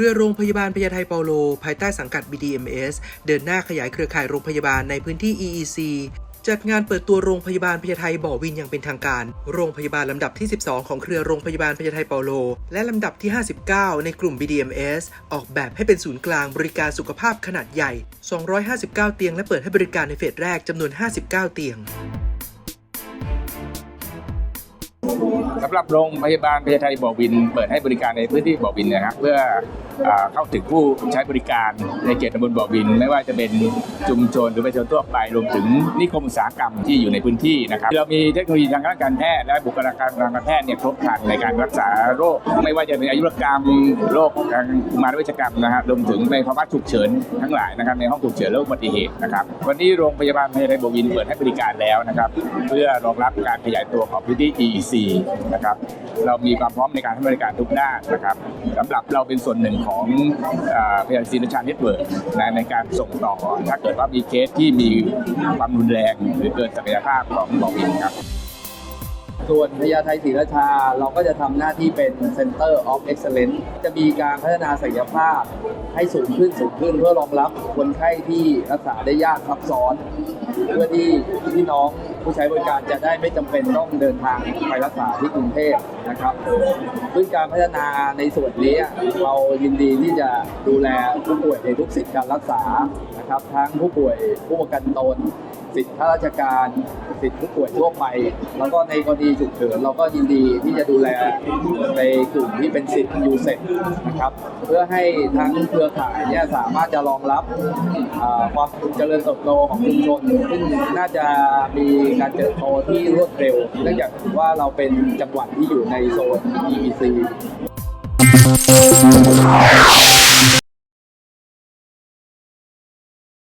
รือโรงพยาบาลพญาไทเปาโล ภายใต้สังกัด BDMS เดินหน้าขยายเครือข่ายโรงพยาบาลในพื้นที่ EEC จัดงานเปิดตัวโรงพยาบาลพญาไทบ่อวินอย่างเป็นทางการ โรงพยาบาลลำดับที่ 12 ของเครือโรงพยาบาลพญาไทเปาโล และลำดับที่ 59 ในกลุ่ม BDMS ออกแบบให้เป็นศูนย์กลางบริการสุขภาพขนาดใหญ่ 259 เตียงและเปิดให้บริการในเฟสแรกจำนวน 59 เตียงสำหรับโรงพยาบาลพญาไทยบ่อวิน เปิดให้บริการในพื้นที่บ่อวินนะครับเพื่ออเข้าถึงผู้ใช้บริการในเขตตำบลบ่อวิน ไม่ว่าจะเป็นชุมชนหรือประชาชนทั่วไปรวมถึงนิคมอุตสาหกรรมที่อยู่ในพื้นที่นะครับเรามีเทคโนโลยีทางด้านการแพทย์และบุคลากรทางการแพทย์เนี่ยครบครันในการรักษาโรค ไม่ว่าจะเป็นอายุรกรรมโรคทางกุมารเวชกรรมนะครับรวมถึงในภาวะฉุกเฉินทั้งหลายนะครับในห้องฉุกเฉินและอุบัติเหตุนะครับวันนี้โรงพยาบาลพญาไทยบ่อวินเปิดให้บริการแล้วนะครับเพื่อรองรับการขยายตัวของพื้นที่ EEC นะครับ เรามีความพร้อมในการให้บริการทุกด้านนะครับสำหรับเราเป็นส่วนหนึ่งของพยาซีนชาเน็ตเวิร์กนในการส่งต่อ ถ้าเกิดว่ามีเคสที่มีความรุนแรงหรือเกินศักยภาพของหมอวินครับ ส่วนพญาไทศรีราชาเราก็จะทำหน้าที่เป็น Center of Excellence จะมีการพัฒนาศักยภาพให้สูงขึ้นสูงขึ้นเพื่อรองรับคนไข้ที่รักษาได้ยากซับซ้อน เพื่อที่พี่น้องผู้ใช้บริการจะได้ไม่จำเป็นต้องเดินทางไปรักษาที่กรุงเทพนะครับซึ่งการพัฒนาในส่วนนี้เรายินดีที่จะดูแลผู้ป่วยในทุกสิทธิการรักษานะครับทั้งผู้ป่วยผู้ประกันตนสิทธิข้าราชการ สิทธิผู้ป่วยทั่วไป แล้วก็ในกรณีฉุกเฉินเราก็ยินดีที่จะดูแลในกลุ่มที่เป็นสิทธิ์ยูเซนะครับเพื่อให้ทั้งเครือข่ายเนี่ยสามารถจะรองรับความเจริญเติบโตของชุมชนซึ่งน่าจะมีการเติบโตที่รวดเร็วเนื่องจากว่าเราเป็นจังหวัดที่อยู่ในโซน EEC